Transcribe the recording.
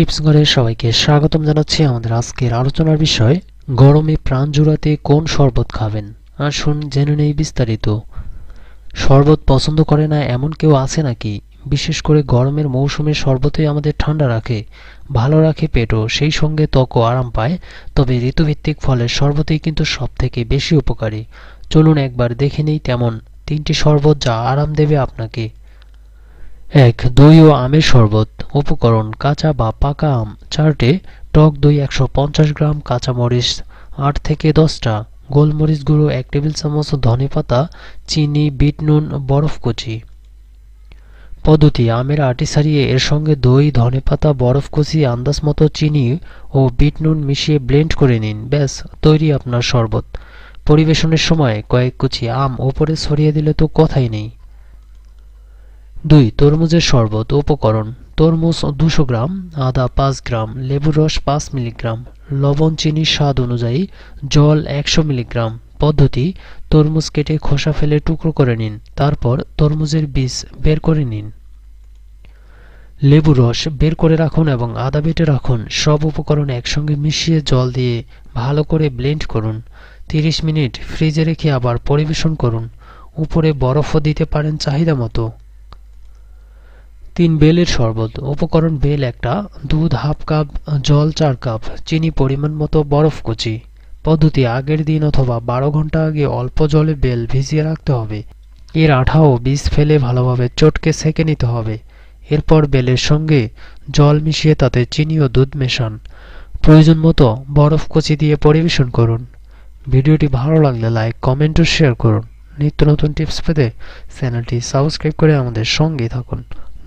Tips ঘরে সবাইকে স্বাগতম জানাচ্ছি আমাদের আজকের আলোচনার বিষয়, গরমে প্রাণ জুড়াতে কোন শরবত খাবেন? আসুন জেনে নেই বিস্তারিত। শরবত পছন্দ করে না এমন কেউ আছে নাকি? বিশেষ করে গরমের মৌসুমে শরবতই আমাদের ঠান্ডা রাখে, ভালো রাখে পেটও, সেই সঙ্গে ত্বকও আরাম পায়, তবে ঋতুভিত্তিক ফলের শরবতই কিন্তু সব থেকে বেশি উপকারী। চলুন একবার দেখে নেই তেমন তিনটি শরবত যা আরাম দেবে আপনাকে। এক দই ও আমের শরবত, উপকরণ কাঁচা বা পাকা আম, চারটে, টক দই একশো পঞ্চাশ গ্রাম, কাঁচামরিচ আট থেকে দশটা, গোলমরিচ গুঁড়ো এক টেবিল চামচ, ধনে পাতা, চিনি বিট নুন বরফ কুচি। পদ্ধতি, আমের আটি সারিয়ে এর সঙ্গে দই, ধনে পাতা, বরফ কুচি, আন্দাজ মতো চিনি ও বিট নুন মিশিয়ে ব্লেন্ড করে নিন। ব্যাস, তৈরি আপনার শরবত। পরিবেশনের সময় কয়েক কুচি আম ওপরে ছড়িয়ে দিলে তো কথাই নেই। দুই, তরমুজের শরবত উপকরণ। তরমুজ দুশো গ্রাম, আদা পাঁচ গ্রাম, লেবুর রস পাঁচ মিলিগ্রাম, লবণ চিনি স্বাদ অনুযায়ী জল একশো মিলিগ্রাম। পদ্ধতি, তরমুজ কেটে খোসা ফেলে টুকরো করে নিন, তারপর তরমুজের বীজ বের করে নিন। লেবু রস বের করে রাখুন এবং আদা বেটে রাখুন, সব উপকরণ একসঙ্গে মিশিয়ে জল দিয়ে ভালো করে ব্লেন্ড করুন। তিরিশ মিনিট ফ্রিজে রেখে আবার পরিবেশন করুন। উপরে বরফও দিতে পারেন চাহিদা মতো। তিন বেলের শরবত। উপকরণ বেল একটা, দুধ হাফ কাপ, জল চার কাপ, চিনি পরিমাণ মতো বরফ কুচি। পদ্ধতি আগের দিন অথবা বারো ঘণ্টা আগে অল্প জলে বেল ভিজিয়ে রাখতে হবে। এর আঠা ও বীজ ফেলে ভালোভাবে চটকে সেকে নিতে হবে। এরপর বেলের সঙ্গে জল মিশিয়ে তাতে চিনি ও দুধ মেশান। প্রয়োজন মতো বরফ কুচি দিয়ে পরিবেশন করুন। ভিডিওটি ভালো লাগলে লাইক, কমেন্ট ও শেয়ার করুন। নিত্য নতুন টিপস পেতে চ্যানেলটি সাবস্ক্রাইব করে আমাদের সঙ্গেই থাকুন।